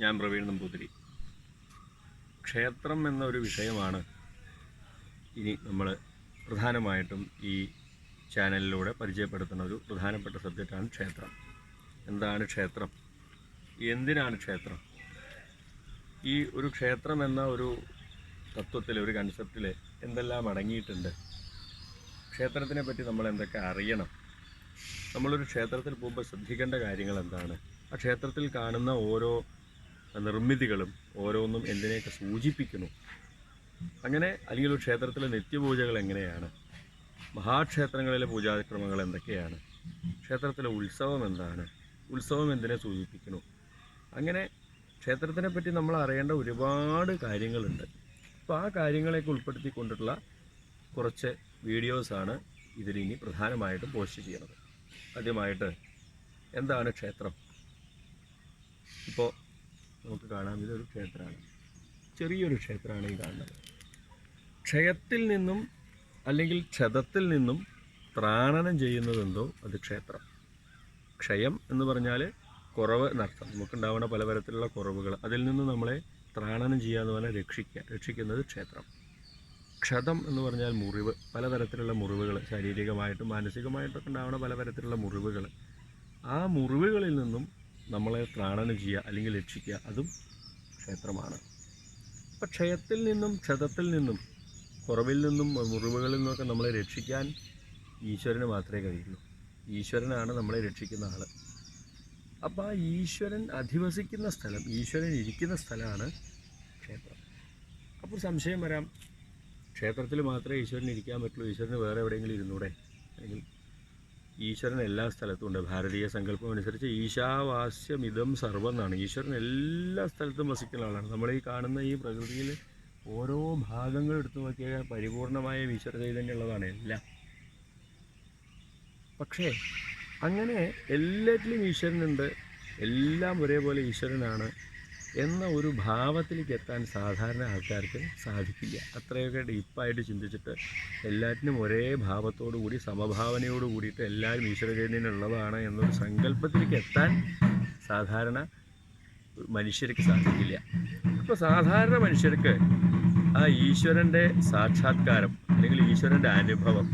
ഞാൻ പ്രവീൺ നമ്പൂതിരി. ക്ഷേത്രം എന്നൊരു വിഷയമാണ് ഇനി നമ്മൾ പ്രധാനമായിട്ടും ഈ ചാനലിലൂടെ പരിചയപ്പെടുത്തുന്ന ഒരു പ്രധാനപ്പെട്ട സബ്ജക്റ്റാണ് ക്ഷേത്രം. എന്താണ് ക്ഷേത്രം? എന്തിനാണ് ക്ഷേത്രം? ഈ ഒരു ക്ഷേത്രം എന്ന ഒരു തത്വത്തിൽ ഒരു കൺസെപ്റ്റിൽ എന്തെല്ലാം അടങ്ങിയിട്ടുണ്ട്? ക്ഷേത്രത്തിനെ പറ്റി നമ്മൾ എന്തൊക്കെ അറിയണം? നമ്മളൊരു ക്ഷേത്രത്തിൽ പോകുമ്പോൾ ശ്രദ്ധിക്കേണ്ട കാര്യങ്ങൾ എന്താണ്? ആ ക്ഷേത്രത്തിൽ കാണുന്ന ഓരോ നിർമ്മിതികളും ഓരോന്നും എന്തിനെയൊക്കെ സൂചിപ്പിക്കുന്നു? അങ്ങനെ അല്ലെങ്കിൽ ഒരു ക്ഷേത്രത്തിലെ നിത്യപൂജകൾ എങ്ങനെയാണ്? മഹാക്ഷേത്രങ്ങളിലെ പൂജാക്രമങ്ങൾ എന്തൊക്കെയാണ്? ക്ഷേത്രത്തിലെ ഉത്സവം എന്താണ്? ഉത്സവം എന്തിനെ സൂചിപ്പിക്കുന്നു? അങ്ങനെ ക്ഷേത്രത്തിനെ പറ്റി നമ്മൾ അറിയേണ്ട ഒരുപാട് കാര്യങ്ങളുണ്ട്. അപ്പോൾ ആ കാര്യങ്ങളെയൊക്കെ ഉൾപ്പെടുത്തിക്കൊണ്ടിട്ടുള്ള കുറച്ച് വീഡിയോസാണ് ഇതിലിനി പ്രധാനമായിട്ടും പോസ്റ്റ് ചെയ്യുന്നത്. ആദ്യമായിട്ട് എന്താണ് ക്ഷേത്രം? ഇപ്പോൾ നമുക്ക് കാണാം. ഇതൊരു ക്ഷേത്രമാണ്. ചെറിയൊരു ക്ഷേത്രമാണ് ഈ കാണുന്നത്. ക്ഷയത്തിൽ നിന്നും അല്ലെങ്കിൽ ക്ഷതത്തിൽ നിന്നും പ്രാണനം ചെയ്യുന്നതെന്തോ അത് ക്ഷേത്രം. ക്ഷയം എന്ന് പറഞ്ഞാൽ കുറവ് എന്നർത്ഥം. നമുക്കുണ്ടാവുന്ന പലതരത്തിലുള്ള കുറവുകൾ അതിൽ നിന്ന് നമ്മളെ ത്രാണനം ചെയ്യുക പറഞ്ഞാൽ രക്ഷിക്കുക. രക്ഷിക്കുന്നത് ക്ഷേത്രം. ക്ഷതം എന്ന് പറഞ്ഞാൽ മുറിവ്. പലതരത്തിലുള്ള മുറിവുകൾ ശാരീരികമായിട്ടും മാനസികമായിട്ടൊക്കെ ഉണ്ടാവുന്ന പലതരത്തിലുള്ള മുറിവുകൾ ആ മുറിവുകളിൽ നിന്നും നമ്മളെ ത്രാണനം ചെയ്യുക അല്ലെങ്കിൽ രക്ഷിക്കുക അതും ക്ഷേത്രമാണ്. അപ്പം ക്ഷയത്തിൽ നിന്നും ക്ഷതത്തിൽ നിന്നും കുറവിൽ നിന്നും മുറിവുകളിൽ നിന്നൊക്കെ നമ്മളെ രക്ഷിക്കാൻ ഈശ്വരന് മാത്രമേ കഴിയുള്ളൂ. ഈശ്വരനാണ് നമ്മളെ രക്ഷിക്കുന്ന ആൾ അപ്പോൾ ആ ഈശ്വരൻ അധിവസിക്കുന്ന സ്ഥലം ഈശ്വരൻ ഇരിക്കുന്ന സ്ഥലമാണ് ക്ഷേത്രം. അപ്പോൾ സംശയം വരാം. ക്ഷേത്രത്തിൽ മാത്രമേ ഈശ്വരൻ ഇരിക്കാൻ പറ്റുള്ളൂ ഈശ്വരന് വേറെ എവിടെയെങ്കിലും ഇരുന്നൂടെ? അല്ലെങ്കിൽ ഈശ്വരൻ എല്ലാ സ്ഥലത്തും ഉണ്ട്. ഭാരതീയ സങ്കല്പം അനുസരിച്ച് ഈശാവാസ്യമിതം സർവം എന്നാണ്. ഈശ്വരൻ എല്ലാ സ്ഥലത്തും വസിക്കുന്ന ആളാണ്. നമ്മൾ ഈ കാണുന്ന ഈ പ്രകൃതിയിൽ ഓരോ ഭാഗങ്ങൾ എടുത്തു നോക്കിയാൽ പരിപൂർണമായ ഈശ്വര ചൈതന്യമുള്ളതാണ് എല്ലാം. പക്ഷേ അങ്ങനെ എല്ലാറ്റിലും ഈശ്വരനുണ്ട്. എല്ലാം ഒരേപോലെ ഈശ്വരനാണ്. എന്ന ഒരു ഭാവത്തിലേക്ക് എത്താൻ സാധാരണ ആൾക്കാർക്ക് സാധിക്കില്ല. അത്രയൊക്കെ ഡീപ്പായിട്ട് ചിന്തിച്ചിട്ട് എല്ലാറ്റിനും ഒരേ ഭാവത്തോടു കൂടി സമഭാവനയോട് കൂടിയിട്ട് എല്ലാവരും ഈശ്വര ചൈതന്യമുള്ളതാണ് എന്നൊരു സങ്കല്പത്തിലേക്ക് എത്താൻ സാധാരണ മനുഷ്യർക്ക് സാധിക്കില്ല. അപ്പോൾ സാധാരണ മനുഷ്യർക്ക് ആ ഈശ്വരന്റെ സാക്ഷാത്കാരം അല്ലെങ്കിൽ ഈശ്വരന്റെ അനുഭവം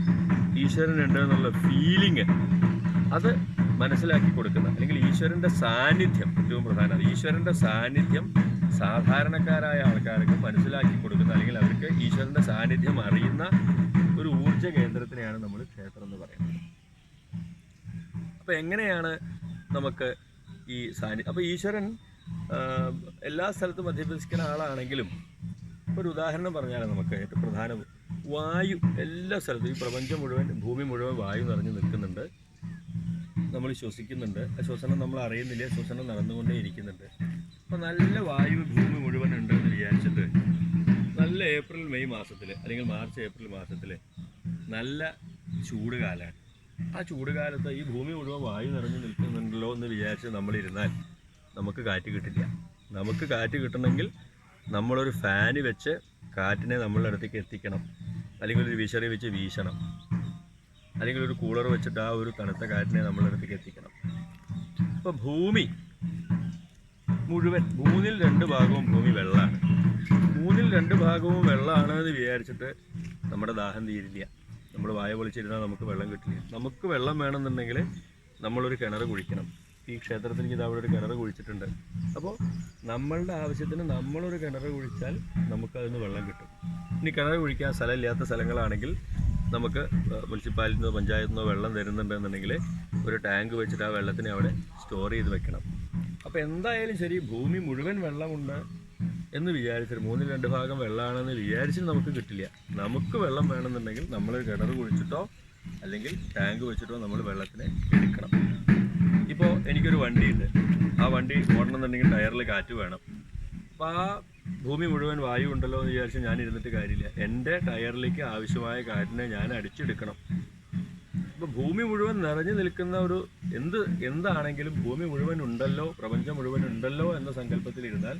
ഈശ്വരനുണ്ട് എന്നുള്ള ഫീലിംഗ് അത് മനസ്സിലാക്കി കൊടുക്കുന്ന അല്ലെങ്കിൽ ഈശ്വരന്റെ സാന്നിധ്യം ഏറ്റവും പ്രധാനമാണ്. ഈശ്വരന്റെ സാന്നിധ്യം സാധാരണക്കാരായ ആൾക്കാർക്ക് മനസ്സിലാക്കി കൊടുക്കുന്ന അല്ലെങ്കിൽ അവർക്ക് ഈശ്വരന്റെ സാന്നിധ്യം അറിയുന്ന ഒരു ഊർജ കേന്ദ്രത്തിനെയാണ് നമ്മൾ ക്ഷേത്രം എന്ന് പറയുന്നത്. അപ്പോൾ എങ്ങനെയാണ് നമുക്ക് ഈ സാന്നി അപ്പോൾ ഈശ്വരൻ എല്ലാ സ്ഥലത്തും അധിവസിക്കുന്ന ആളാണെങ്കിലും ഒരു ഉദാഹരണം പറഞ്ഞാൽ നമുക്ക് ഏറ്റവും പ്രധാനം വായു എല്ലാ സ്ഥലത്തും ഈ പ്രപഞ്ചം മുഴുവൻ ഭൂമി മുഴുവൻ വായു നിറഞ്ഞു നിൽക്കുന്നുണ്ട്. നമ്മൾ ശ്വസിക്കുന്നുണ്ട്. ശ്വസനം നമ്മൾ അറിയുന്നില്ല. ശ്വസനം നടന്നുകൊണ്ടേ ഇരിക്കുന്നുണ്ട്. അപ്പോൾ നല്ല വായു ഭൂമി മുഴുവൻ ഉണ്ടെന്ന് വിചാരിച്ചിട്ട് നല്ല ഏപ്രിൽ മെയ് മാസത്തിൽ അല്ലെങ്കിൽ മാർച്ച് ഏപ്രിൽ മാസത്തിൽ നല്ല ചൂട് കാലമാണ് ആ ചൂട് കാലത്ത് ഈ ഭൂമി മുഴുവൻ വായു നിറഞ്ഞു നിൽക്കുന്നുണ്ടല്ലോ എന്ന് വിചാരിച്ച് നമ്മളിരുന്നാൽ നമുക്ക് കാറ്റ് കിട്ടില്ല. നമുക്ക് കാറ്റ് കിട്ടണമെങ്കിൽ നമ്മളൊരു ഫാന് വെച്ച് കാറ്റിനെ നമ്മളുടെ അടുത്തേക്ക് എത്തിക്കണം. അല്ലെങ്കിൽ ഒരു വിശറി വെച്ച് വീശണം. അല്ലെങ്കിൽ ഒരു കൂളർ വെച്ചിട്ട് ആ ഒരു തണുത്ത കാറ്റിനെ നമ്മളുടെ അടുത്തേക്ക് എത്തിക്കണം. അപ്പോൾ ഭൂമി മുഴുവൻ മൂന്നിൽ രണ്ട് ഭാഗവും ഭൂമി വെള്ളമാണ് മൂന്നിൽ രണ്ട് ഭാഗവും വെള്ളമാണ് എന്ന് വിചാരിച്ചിട്ട് നമ്മുടെ ദാഹം തീരില്ല. നമ്മൾ വായ പൊളിച്ചിരുന്നാൽ നമുക്ക് വെള്ളം കിട്ടില്ല. നമുക്ക് വെള്ളം വേണമെന്നുണ്ടെങ്കിൽ നമ്മളൊരു കിണർ കുഴിക്കണം. ഈ ക്ഷേത്രത്തിൽ ഇത് അവിടെ ഒരു കിണർ കുഴിച്ചിട്ടുണ്ട്. അപ്പോൾ നമ്മളുടെ ആവശ്യത്തിന് നമ്മളൊരു കിണർ കുഴിച്ചാൽ നമുക്കതിന് വെള്ളം കിട്ടും. ഇനി കിണർ കുഴിക്കാൻ സ്ഥലമില്ലാത്ത സ്ഥലങ്ങളാണെങ്കിൽ നമുക്ക് മുനിസിപ്പാലിറ്റിയിൽ നിന്നോ പഞ്ചായത്തിൽ നിന്നോ വെള്ളം തരുന്നുണ്ടെന്നുണ്ടെങ്കിൽ ഒരു ടാങ്ക് വെച്ചിട്ട് ആ വെള്ളത്തിനെ അവിടെ സ്റ്റോർ ചെയ്ത് വെക്കണം. അപ്പോൾ എന്തായാലും ശരി ഭൂമി മുഴുവൻ വെള്ളമുണ്ട് എന്ന് വിചാരിച്ചിട്ട് മൂന്നിൽ രണ്ട് ഭാഗം വെള്ളമാണെന്ന് വിചാരിച്ചിട്ട് നമുക്ക് കിട്ടില്ല. നമുക്ക് വെള്ളം വേണമെന്നുണ്ടെങ്കിൽ നമ്മൾ കിണർ കുഴിച്ചിട്ടോ അല്ലെങ്കിൽ ടാങ്ക് വെച്ചിട്ടോ നമ്മൾ വെള്ളത്തിനെ എടുക്കണം. ഇപ്പോൾ എനിക്കൊരു വണ്ടിയുണ്ട്. ആ വണ്ടി ഓടണമെന്നുണ്ടെങ്കിൽ ടയറിൽ കാറ്റ് വേണം. അപ്പോൾ ആ ഭൂമി മുഴുവൻ വായു ഉണ്ടല്ലോ എന്ന് വിചാരിച്ച് ഞാൻ ഇരുന്നിട്ട് കാര്യമില്ല. എന്റെ ടയറിലേക്ക് ആവശ്യമായ കാറ്റിനെ ഞാൻ അടിച്ചെടുക്കണം. ഇപ്പോൾ ഭൂമി മുഴുവൻ നിറഞ്ഞു നിൽക്കുന്ന ഒരു എന്ത് എന്താണെങ്കിലും ഭൂമി മുഴുവൻ ഉണ്ടല്ലോ പ്രപഞ്ചം മുഴുവൻ ഉണ്ടല്ലോ എന്ന സങ്കല്പത്തിലിരുന്നാൽ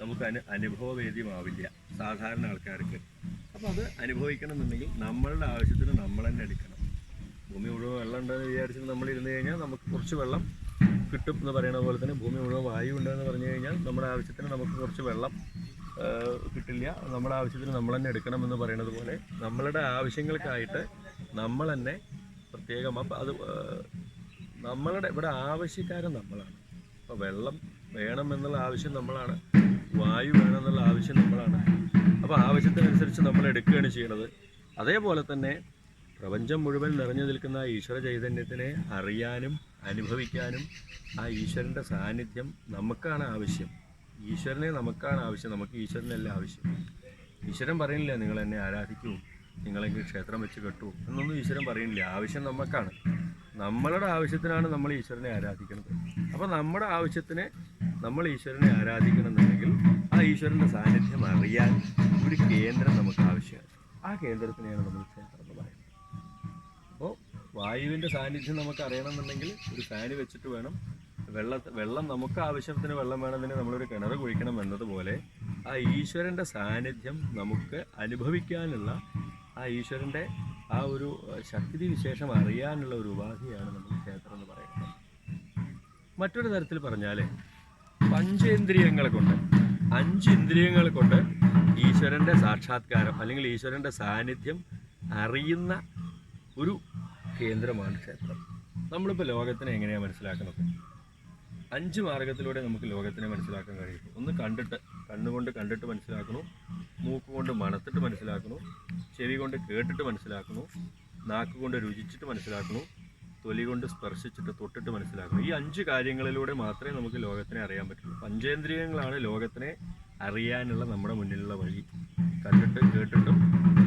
നമുക്ക് അനു അനുഭവവേദ്യമാവില്ല സാധാരണ ആൾക്കാർക്ക്. അപ്പോൾ അത് അനുഭവിക്കണമെന്നുണ്ടെങ്കിൽ നമ്മളുടെ ആവശ്യത്തിന് നമ്മൾ തന്നെ എടുക്കണം. ഭൂമി മുഴുവൻ വെള്ളം ഉണ്ടെന്ന് വിചാരിച്ചിട്ട് നമ്മൾ ഇരുന്ന് കഴിഞ്ഞാൽ നമുക്ക് കുറച്ച് വെള്ളം കിട്ടും എന്ന് പറയുന്ന പോലെ തന്നെ ഭൂമി മുഴുവൻ വായു ഉണ്ടെന്ന് പറഞ്ഞു കഴിഞ്ഞാൽ നമ്മുടെ ആവശ്യത്തിന് നമുക്ക് കുറച്ച് വെള്ളം കിട്ടില്ല. നമ്മുടെ ആവശ്യത്തിന് നമ്മൾ തന്നെ എടുക്കണം എന്ന് പറയുന്നത് പോലെ നമ്മളുടെ ആവശ്യങ്ങൾക്കായിട്ട് നമ്മൾ തന്നെ പ്രത്യേകം അപ്പം അത് നമ്മളുടെ ഇവിടെ ആവശ്യക്കാരൻ നമ്മളാണ്. അപ്പോൾ വെള്ളം വേണം എന്നുള്ള ആവശ്യം നമ്മളാണ്. വായു വേണം എന്നുള്ള ആവശ്യം നമ്മളാണ്. അപ്പോൾ ആവശ്യത്തിനനുസരിച്ച് നമ്മൾ എടുക്കുകയാണ് ചെയ്യണത്. അതേപോലെ തന്നെ പ്രപഞ്ചം മുഴുവൻ നിറഞ്ഞു നിൽക്കുന്ന ഈശ്വര ചൈതന്യത്തിനെ അറിയാനും അനുഭവിക്കാനും ആ ഈശ്വരന്റെ സാന്നിധ്യം നമുക്കാണ് ആവശ്യം. ഈശ്വരനെ നമുക്കാണ് ആവശ്യം. നമുക്ക് ഈശ്വരനല്ല ആവശ്യം? ഈശ്വരൻ പറയുന്നില്ല നിങ്ങൾ എന്നെ ആരാധിക്കൂ നിങ്ങളെങ്കിൽ ക്ഷേത്രം വെച്ച് കെട്ടൂ എന്നൊന്നും ഈശ്വരൻ പറയുന്നില്ല. ആവശ്യം നമുക്കാണ്. നമ്മളുടെ ആവശ്യത്തിനാണ് നമ്മൾ ഈശ്വരനെ ആരാധിക്കുന്നത്. അപ്പോൾ നമ്മുടെ ആവശ്യത്തിന് നമ്മൾ ഈശ്വരനെ ആരാധിക്കണമെന്നുണ്ടെങ്കിൽ ആ ഈശ്വരന്റെ സാന്നിധ്യം അറിയാൻ ഒരു കേന്ദ്രം നമുക്ക് ആവശ്യമാണ്. ആ കേന്ദ്രത്തിനെയാണ് നമ്മൾ ക്ഷേത്രം എന്ന് പറയുന്നത് അപ്പോൾ വായുവിന്റെ സാന്നിധ്യം നമുക്ക് അറിയണമെന്നുണ്ടെങ്കിൽ ഒരു ഫാന് വെച്ചിട്ട് വേണം. വെള്ള വെള്ളം നമുക്ക് ആവശ്യത്തിന് വെള്ളം വേണമെന്നുണ്ടെങ്കിൽ നമ്മളൊരു കിണർ കുഴിക്കണം എന്നതുപോലെ ആ ഈശ്വരന്റെ സാന്നിധ്യം നമുക്ക് അനുഭവിക്കാനുള്ള ആ ഈശ്വരന്റെ ആ ഒരു ശക്തി വിശേഷം അറിയാനുള്ള ഒരു ഉപാധിയാണ് നമ്മൾ ക്ഷേത്രം എന്ന് പറയുന്നത്. മറ്റൊരു തരത്തിൽ പറഞ്ഞാൽ പഞ്ചേന്ദ്രിയങ്ങളെ കൊണ്ട് അഞ്ച് ഇന്ദ്രിയങ്ങളെ കൊണ്ട് ഈശ്വരന്റെ സാക്ഷാത്കാരം അല്ലെങ്കിൽ ഈശ്വരന്റെ സാന്നിധ്യം അറിയുന്ന ഒരു കേന്ദ്രമാണ് ക്ഷേത്രം. നമ്മളിപ്പോൾ ലോകത്തിനെ എങ്ങനെയാണ് മനസ്സിലാക്കുന്നത്? അഞ്ച് മാർഗത്തിലൂടെ നമുക്ക് ലോകത്തിനെ മനസ്സിലാക്കാൻ കഴിയും ഒന്ന് കണ്ടിട്ട് കണ്ണുകൊണ്ട് കണ്ടിട്ട് മനസ്സിലാക്കുന്നു മൂക്കുകൊണ്ട് മണത്തിട്ട് മനസ്സിലാക്കുന്നു ചെവി കൊണ്ട് കേട്ടിട്ട് മനസ്സിലാക്കുന്നു നാക്ക് കൊണ്ട് രുചിച്ചിട്ട് മനസ്സിലാക്കുന്നു തൊലി കൊണ്ട് സ്പർശിച്ചിട്ട് തൊട്ടിട്ട് മനസ്സിലാക്കുന്നു. ഈ അഞ്ച് കാര്യങ്ങളിലൂടെ മാത്രമേ നമുക്ക് ലോകത്തിനെ അറിയാൻ പറ്റുള്ളൂ. പഞ്ചേന്ദ്രിയങ്ങളാണ് ലോകത്തിനെ അറിയാനുള്ള നമ്മുടെ മുന്നിലുള്ള വഴി. കണ്ടിട്ട് കേട്ടിട്ടും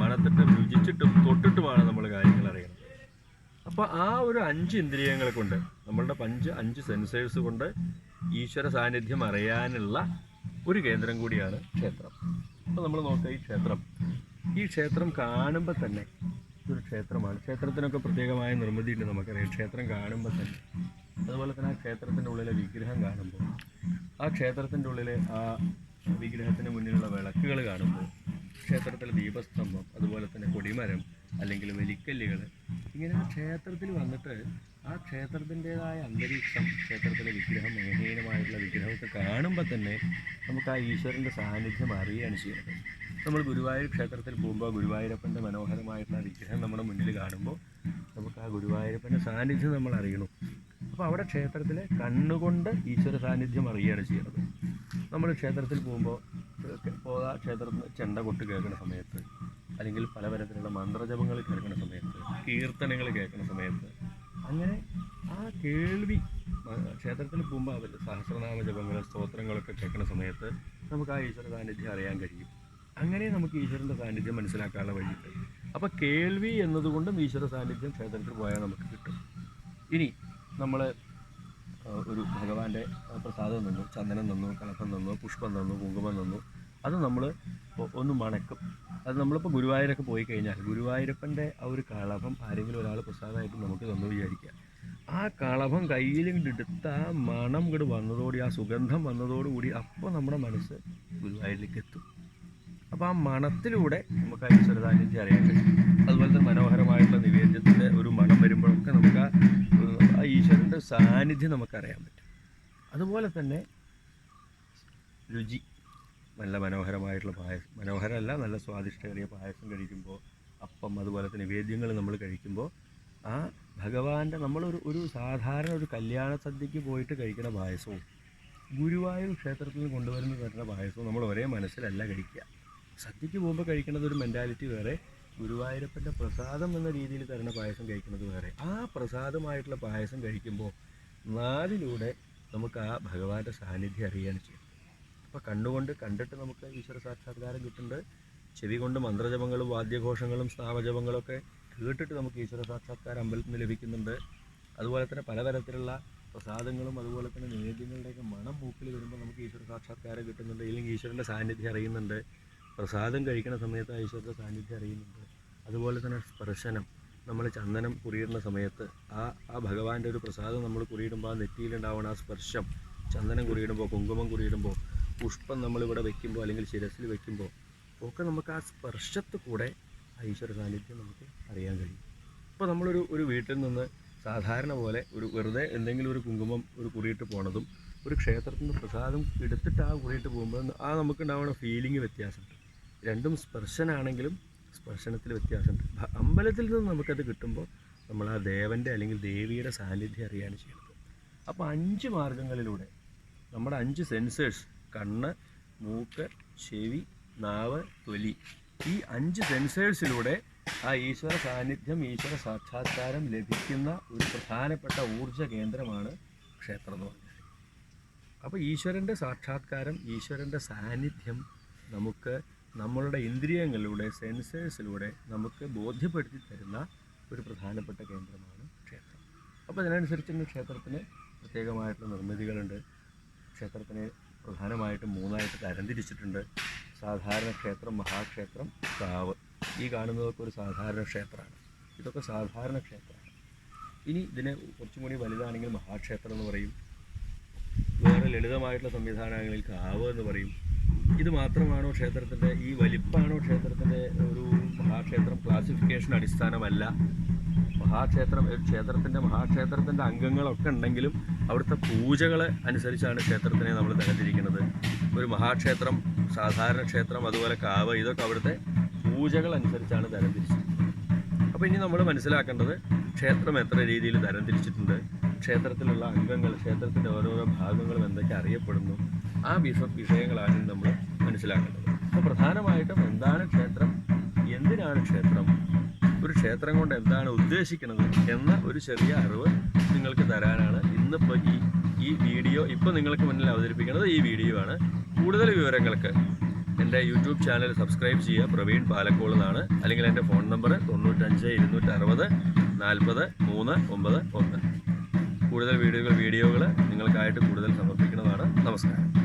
മണത്തിട്ടും രുചിച്ചിട്ടും തൊട്ടിട്ടുമാണ് നമ്മൾ കാര്യങ്ങൾ അറിയുന്നത്. അപ്പോൾ ആ ഒരു അഞ്ച് ഇന്ദ്രിയങ്ങളെ കൊണ്ട് നമ്മളുടെ പഞ്ച് അഞ്ച് സെൻസേഴ്സ് കൊണ്ട് ഈശ്വര സാന്നിധ്യം അറിയാനുള്ള ഒരു കേന്ദ്രം കൂടിയാണ് ക്ഷേത്രം. അപ്പോൾ നമ്മൾ നോക്കുക ഈ ക്ഷേത്രം ഈ ക്ഷേത്രം കാണുമ്പോൾ തന്നെ ഒരു ക്ഷേത്രമാണ്. ക്ഷേത്രത്തിനൊക്കെ പ്രത്യേകമായ നിർമ്മിതിയുണ്ട് നമുക്കറിയാം. ക്ഷേത്രം കാണുമ്പോൾ തന്നെ അതുപോലെ തന്നെ ആ ക്ഷേത്രത്തിന്റെ ഉള്ളിലെ വിഗ്രഹം കാണുമ്പോൾ ആ ക്ഷേത്രത്തിന്റെ ഉള്ളിലെ ആ വിഗ്രഹത്തിന് മുന്നിലുള്ള വിളക്കുകൾ കാണുമ്പോൾ ക്ഷേത്രത്തിലെ ദീപസ്തംഭം അതുപോലെ തന്നെ കൊടിമരം അല്ലെങ്കിൽ വെലിക്കല്ലുകൾ ഇങ്ങനെ ആ ക്ഷേത്രത്തിൽ വന്നിട്ട് ആ ക്ഷേത്രത്തിന്റെതായ അന്തരീക്ഷം ക്ഷേത്രത്തിലെ വിഗ്രഹം മഹനീയമായിട്ടുള്ള വിഗ്രഹമൊക്കെ കാണുമ്പോൾ തന്നെ നമുക്ക് ആ ഈശ്വരന്റെ സാന്നിധ്യം അറിയുകയാണ് ചെയ്യുന്നത്. നമ്മൾ ഗുരുവായൂർ ക്ഷേത്രത്തിൽ പോകുമ്പോൾ ഗുരുവായൂരപ്പന്റെ മനോഹരമായിട്ടുള്ള വിഗ്രഹം നമ്മുടെ മുന്നിൽ കാണുമ്പോൾ നമുക്ക് ആ ഗുരുവായൂരപ്പന്റെ സാന്നിധ്യം നമ്മൾ അറിയണം. അപ്പോൾ അവിടെ ക്ഷേത്രത്തിലെ കണ്ണുകൊണ്ട് ഈശ്വര സാന്നിധ്യം അറിയുകയാണ് ചെയ്യുന്നത്. നമ്മൾ ക്ഷേത്രത്തിൽ പോകുമ്പോൾ പോകാ ക്ഷേത്രത്തിൽ ചെണ്ട കൊട്ട് കേൾക്കുന്ന സമയത്ത് അല്ലെങ്കിൽ പലതരത്തിലുള്ള മന്ത്രജപങ്ങൾ കേൾക്കുന്ന സമയത്ത് കീർത്തനങ്ങൾ കേൾക്കുന്ന സമയത്ത് അങ്ങനെ ആ കേൾവി ക്ഷേത്രത്തിന് പോകുമ്പോൾ അവർ സഹസ്രനാമ ജപങ്ങൾ സ്തോത്രങ്ങളൊക്കെ കേൾക്കുന്ന സമയത്ത് നമുക്ക് ആ ഈശ്വര സാന്നിധ്യം അറിയാൻ കഴിയും. അങ്ങനെ നമുക്ക് ഈശ്വരന്റെ സാന്നിധ്യം മനസ്സിലാക്കാനുള്ള വഴിയുണ്ട്. അപ്പോൾ കേൾവി എന്നതുകൊണ്ടും ഈശ്വര സാന്നിധ്യം ക്ഷേത്രത്തിൽ പോയാൽ നമുക്ക് കിട്ടും. ഇനി നമ്മൾ ഒരു ഭഗവാന്റെ പ്രസാദം തന്നു ചന്ദനം തന്നു കളപ്പം തന്നു പുഷ്പം തന്നു കുങ്കുമം തന്നു. അത് നമ്മൾ ഒന്ന് മണക്കും. അത് നമ്മളിപ്പോൾ ഗുരുവായൂരൊക്കെ പോയി കഴിഞ്ഞാൽ ഗുരുവായൂരപ്പന്റെ ആ ഒരു കളഭം ആരെങ്കിലും ഒരാൾ പ്രസാദമായിട്ട് നമുക്ക് തന്നു വിചാരിക്കുക. ആ കളഭം കയ്യിൽ എടുത്ത ആ മണം ഇങ്ങോട്ട് വന്നതോടെ ആ സുഗന്ധം വന്നതോടുകൂടി അപ്പോൾ നമ്മുടെ മനസ്സ് ഗുരുവായൂരിലേക്ക് എത്തും. അപ്പോൾ ആ മണത്തിലൂടെ നമുക്ക് ആ ഈശ്വര അറിയാൻ കഴിയും. അതുപോലെ തന്നെ മനോഹരമായിട്ടുള്ള നിവേദ്യത്തിന്റെ ഒരു മണം വരുമ്പോഴൊക്കെ നമുക്ക് ആ ഈശ്വരന്റെ സാന്നിധ്യം നമുക്കറിയാൻ പറ്റും. അതുപോലെ തന്നെ രുചി. നല്ല മനോഹരമായിട്ടുള്ള പായസം. മനോഹരമല്ല നല്ല സ്വാദിഷ്ടകരമായ പായസം കഴിക്കുമ്പോൾ അപ്പം അതുപോലെ തന്നെ വേദ്യങ്ങൾ നമ്മൾ കഴിക്കുമ്പോൾ ആ ഭഗവാന്റെ നമ്മളൊരു ഒരു സാധാരണ ഒരു കല്യാണ സദ്യക്ക് പോയിട്ട് കഴിക്കുന്ന പായസവും ഗുരുവായൂർ ക്ഷേത്രത്തിൽ നിന്ന് കൊണ്ടുവരുന്ന തരുന്ന പായസവും നമ്മൾ ഒരേ മനസ്സിലല്ല കഴിക്കുക. സദ്യക്ക് പോകുമ്പോൾ കഴിക്കുന്നത് ഒരു മെന്റാലിറ്റി വേറെ ഗുരുവായൂരപ്പന്റെ പ്രസാദം എന്ന രീതിയിൽ തരുന്ന പായസം കഴിക്കുന്നത് വേറെ. ആ പ്രസാദമായിട്ടുള്ള പായസം കഴിക്കുമ്പോൾ നാവിലൂടെ നമുക്ക് ആ ഭഗവാന്റെ സാന്നിധ്യം അറിയാൻ ചെയ്യും അപ്പോൾ കണ്ണുകൊണ്ട് കണ്ടിട്ട് നമുക്ക് ഈശ്വര സാക്ഷാത്കാരം കിട്ടുന്നുണ്ട് ചെവി കൊണ്ട് മന്ത്രജപങ്ങളും വാദ്യഘോഷങ്ങളും സ്നാമജപങ്ങളൊക്കെ കേട്ടിട്ട് നമുക്ക് ഈശ്വര സാക്ഷാത്കാരം അമ്പലത്തിൽ നിന്ന് ലഭിക്കുന്നുണ്ട്. അതുപോലെ തന്നെ പലതരത്തിലുള്ള പ്രസാദങ്ങളും അതുപോലെ തന്നെ നിവേദ്യങ്ങളുടെയൊക്കെ മണം മൂക്കിൽ വരുമ്പോൾ നമുക്ക് ഈശ്വര സാക്ഷാത്കാരം കിട്ടുന്നുണ്ട്. ഇല്ലെങ്കിൽ ഈശ്വരന്റെ സാന്നിധ്യം അറിയുന്നുണ്ട്. പ്രസാദം കഴിക്കുന്ന സമയത്ത് ഈശ്വരന്റെ സാന്നിധ്യം അറിയുന്നുണ്ട്. അതുപോലെ തന്നെ സ്പർശനം. നമ്മൾ ചന്ദനം കുറിയിടുന്ന സമയത്ത് ആ ആ ഭഗവാന്റെ ഒരു പ്രസാദം നമ്മൾ കുറിയിടുമ്പോൾ ആ നെറ്റിയിലുണ്ടാവുന്ന ആ സ്പർശം ചന്ദനം കുറിയിടുമ്പോൾ കുങ്കുമം കുറിയിടുമ്പോൾ പുഷ്പം നമ്മളിവിടെ വെക്കുമ്പോൾ അല്ലെങ്കിൽ ശിരസിൽ വെക്കുമ്പോൾ ഒക്കെ നമുക്ക് ആ സ്പർശത്ത് കൂടെ ഈശ്വര സാന്നിധ്യം നമുക്ക് അറിയാൻ കഴിയും. ഇപ്പോൾ നമ്മളൊരു ഒരു വീട്ടിൽ നിന്ന് സാധാരണ പോലെ ഒരു വെറുതെ എന്തെങ്കിലും ഒരു കുങ്കുമം ഒരു കുറിയിട്ട് പോണതും ഒരു ക്ഷേത്രത്തിൽ നിന്ന് പ്രസാദം എടുത്തിട്ട് ആ കുറിയിട്ട് പോകുമ്പോൾ ആ നമുക്കുണ്ടാവുന്ന ഫീലിംഗ് വ്യത്യാസമുണ്ട്. രണ്ടും സ്പർശനാണെങ്കിലും സ്പർശനത്തിൽ വ്യത്യാസമുണ്ട്. അമ്പലത്തിൽ നിന്ന് നമുക്കത് കിട്ടുമ്പോൾ നമ്മൾ ആ ദേവന്റെ അല്ലെങ്കിൽ ദേവിയുടെ സാന്നിധ്യം അറിയാണ് ചെയ്യുന്നത് അപ്പോൾ അഞ്ച് മാർഗങ്ങളിലൂടെ നമ്മുടെ അഞ്ച് സെൻസേഴ്സ് കണ്ണ് മൂക്ക് ചെവി നാവ് തൊലി. ഈ അഞ്ച് സെൻസേഴ്സിലൂടെ ആ ഈശ്വര സാന്നിധ്യം ഈശ്വര സാക്ഷാത്കാരം ലഭിക്കുന്ന ഒരു പ്രധാനപ്പെട്ട ഊർജ കേന്ദ്രമാണ് ക്ഷേത്രം എന്ന് പറഞ്ഞാൽ അപ്പോൾ ഈശ്വരന്റെ സാക്ഷാത്കാരം ഈശ്വരന്റെ സാന്നിധ്യം നമുക്ക് നമ്മളുടെ ഇന്ദ്രിയങ്ങളിലൂടെ സെൻസേഴ്സിലൂടെ നമുക്ക് ബോധ്യപ്പെടുത്തി തരുന്ന ഒരു പ്രധാനപ്പെട്ട കേന്ദ്രമാണ് ക്ഷേത്രം. അപ്പോൾ അതിനനുസരിച്ച് തന്നെ ക്ഷേത്രത്തിന് പ്രത്യേകമായിട്ടുള്ള നിർമ്മിതികളുണ്ട്. ക്ഷേത്രത്തിനെ പ്രധാനമായിട്ടും മൂന്നായിട്ട് തരംതിരിച്ചിട്ടുണ്ട്. സാധാരണ ക്ഷേത്രം മഹാക്ഷേത്രം കാവ്. ഈ കാണുന്നതൊക്കെ ഒരു സാധാരണ ക്ഷേത്രമാണ്. ഇതൊക്കെ സാധാരണ ക്ഷേത്രമാണ്. ഇനി ഇതിനെ കുറച്ചും കൂടി വലുതാണെങ്കിൽ മഹാക്ഷേത്രം എന്ന് പറയും. വേറെ ലളിതമായിട്ടുള്ള സംവിധാനങ്ങളിൽ കാവ് എന്ന് പറയും. ഇത് മാത്രമാണോ ക്ഷേത്രത്തിന്റെ ഈ വലിപ്പാണോ ക്ഷേത്രത്തിന്റെ ഒരു മഹാക്ഷേത്രം? ക്ലാസിഫിക്കേഷൻ അടിസ്ഥാനമല്ല. മഹാക്ഷേത്രം ക്ഷേത്രത്തിന്റെ മഹാക്ഷേത്രത്തിന്റെ അംഗങ്ങളൊക്കെ ഉണ്ടെങ്കിലും അവിടുത്തെ പൂജകളെ അനുസരിച്ചാണ് ക്ഷേത്രത്തിനെ നമ്മൾ തരംതിരിക്കുന്നത് ഒരു മഹാക്ഷേത്രം സാധാരണ ക്ഷേത്രം അതുപോലെ കാവ് ഇതൊക്കെ അവിടുത്തെ പൂജകൾ അനുസരിച്ചാണ് തരംതിരിച്ചത് അപ്പോൾ ഇനി നമ്മൾ മനസ്സിലാക്കേണ്ടത് ക്ഷേത്രം എത്ര രീതിയിൽ തരംതിരിച്ചിട്ടുണ്ട് ക്ഷേത്രത്തിലുള്ള അംഗങ്ങൾ ക്ഷേത്രത്തിന്റെ ഓരോരോ ഭാഗങ്ങളും എന്തൊക്കെ അറിയപ്പെടുന്നു ആ വിഷ വിഷയങ്ങളാണ് നമ്മൾ മനസ്സിലാക്കേണ്ടത്. അപ്പോൾ പ്രധാനമായിട്ടും എന്താണ് ക്ഷേത്രം? എന്തിനാണ് ക്ഷേത്രം? ക്ഷേത്രം കൊണ്ട് എന്താണ് ഉദ്ദേശിക്കുന്നത് എന്ന ഒരു ചെറിയ അറിവ് നിങ്ങൾക്ക് തരാനാണ് ഇന്നിപ്പോൾ ഈ ഈ വീഡിയോ ഇപ്പോൾ നിങ്ങൾക്ക് മുന്നിൽ അവതരിപ്പിക്കുന്നത് ഈ വീഡിയോ ആണ്. കൂടുതൽ വിവരങ്ങൾക്ക് എന്റെ യൂട്യൂബ് ചാനൽ സബ്സ്ക്രൈബ് ചെയ്യുക. പ്രവീൺ പാലക്കോൾ എന്നാണ്. അല്ലെങ്കിൽ എന്റെ ഫോൺ നമ്പർ തൊണ്ണൂറ്റഞ്ച് ഇരുന്നൂറ്റി അറുപത് നാൽപ്പത് മൂന്ന് ഒമ്പത് ഒന്ന്. കൂടുതൽ വീഡിയോകൾ വീഡിയോകൾ നിങ്ങൾക്കായിട്ട് കൂടുതൽ സമർപ്പിക്കുന്നതാണ്. നമസ്കാരം.